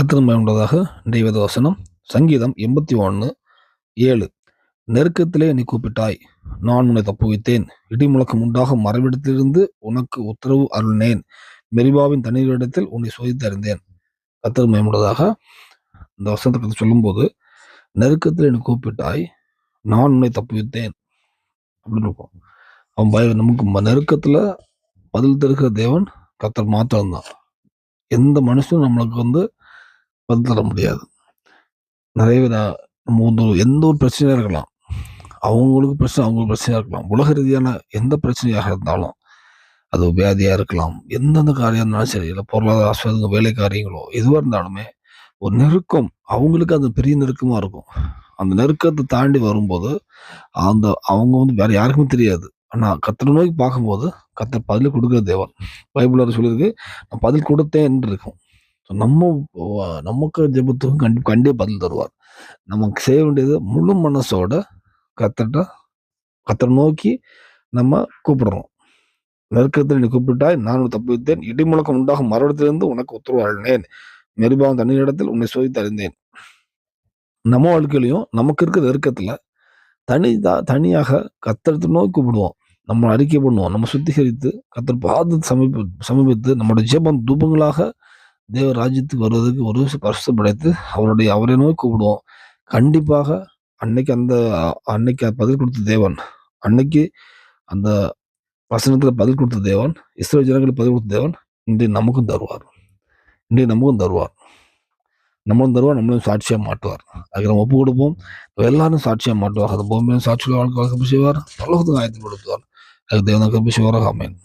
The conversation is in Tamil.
கத்திரமயமுள்ளதாக தெய்வத வசனம் சங்கீதம் எண்பத்தி ஒன்று ஏழு. நெருக்கத்திலே நீ கூப்பிட்டாய் நான் உன்னை தப்புவித்தேன். இடி முழக்கம் உண்டாக மறைவிடத்திலிருந்து உனக்கு உத்தரவு அருளினேன். மெரிபாவின் தண்ணீரிடத்தில் உன்னை சோதித்து அறிந்தேன் கத்திரமயமுள்ளதாக இந்த வசனத்தை பற்றி சொல்லும்போது நெருக்கத்தில் நீ கூப்பிட்டாய் நான் உன்னை தப்புவித்தேன். அப்படின்னு இருக்கும். அவன் பய நமக்கு நெருக்கத்தில் பதில் தருகிற தேவன் கத்தர் மாத்திரம்தான். எந்த மனுஷனும் நம்மளுக்கு வந்து வந்துட தர முடியாது. நிறைய வித நம்ம வந்து ஒரு- எந்த ஒரு பிரச்சனையாக இருக்கலாம். அவங்களுக்கு பிரச்சனை அவங்களுக்கு பிரச்சனையாக இருக்கலாம். உலக ரீதியான எந்த பிரச்சனையாக இருந்தாலும் அது வியாதியாக இருக்கலாம். எந்தெந்த காரியம் இருந்தாலும் சரி இல்லை பொருளாதார ஆசிரியர்கள் வேலை காரியங்களோ எதுவாக இருந்தாலுமே ஒரு நெருக்கம் அவங்களுக்கு அது பெரிய நெருக்கமாக இருக்கும். அந்த நெருக்கத்தை தாண்டி வரும்போது அந்த அவங்க வந்து வேற யாருக்குமே தெரியாது. ஆனால் கத்தரை நோய் பார்க்கும்போது கத்தர் பதில் கொடுக்குற தேவன். பைபிள் சொல்லியிருக்கு நான் பதில் கொடுத்தேன் என்று இருக்கும். நம்ம நமக்கு ஜெபத்துக்கும் கண்டி கண்டிப்பாக பதில் தருவார். நமக்கு செய்ய வேண்டியது முழு மனசோட கத்தட்ட கத்தரை நோக்கி நம்ம கூப்பிடுறோம். நெருக்கத்தில் நீ கூப்பிட்டாய் நான் தப்பித்தேன் இடிமுழக்கம் இடி முழக்கம் உண்டாகும் மறுபடத்திலிருந்து உனக்கு உத்தரவு அழினேன் மெருபாவம் தண்ணீரிடத்தில் உன்னை சோதித்து அறிந்தேன் நம்ம வாழ்க்கையிலையும் நமக்கு இருக்கிற நெருக்கத்தில் தனி தனியாக கத்தரத்தை நோக்கி கூப்பிடுவோம். நம்ம அறிக்கை பண்ணுவோம். நம்ம சுத்திகரித்து கத்தர் பார்த்து சமீப சமீபித்து நம்மளோட ஜெபம் தூபங்களாக தேவ ராஜ்யத்துக்கு வருவதற்கு ஒரு பரிசு படைத்து அவருடைய அவரை நோய் கூப்பிடுவோம். கண்டிப்பாக அன்னைக்கு அந்த அன்னைக்கு பதில் கொடுத்த தேவன் அன்னைக்கு அந்த வசனத்தில் பதில் கொடுத்த தேவன் இஸ்ரோ ஜனங்களுக்கு பதில் கொடுத்த தேவன் இன்றைய நமக்கும் தருவார். இன்றைய நமக்கும் தருவார். நம்மளும் தருவார் நம்மளும் சாட்சியாக மாட்டுவார் அதுக்கு நம்ம ஒப்பு கொடுப்போம். எல்லாரும் சாட்சியாக மாட்டுவார் அந்த பூமியும் சாட்சியில் வாழ்க்கை செய்வார். பரலோகத்துக்கு ஆயத்தப்படுத்துவார். அதுக்கு தேவன் கருப்பு சிவராக அமையன்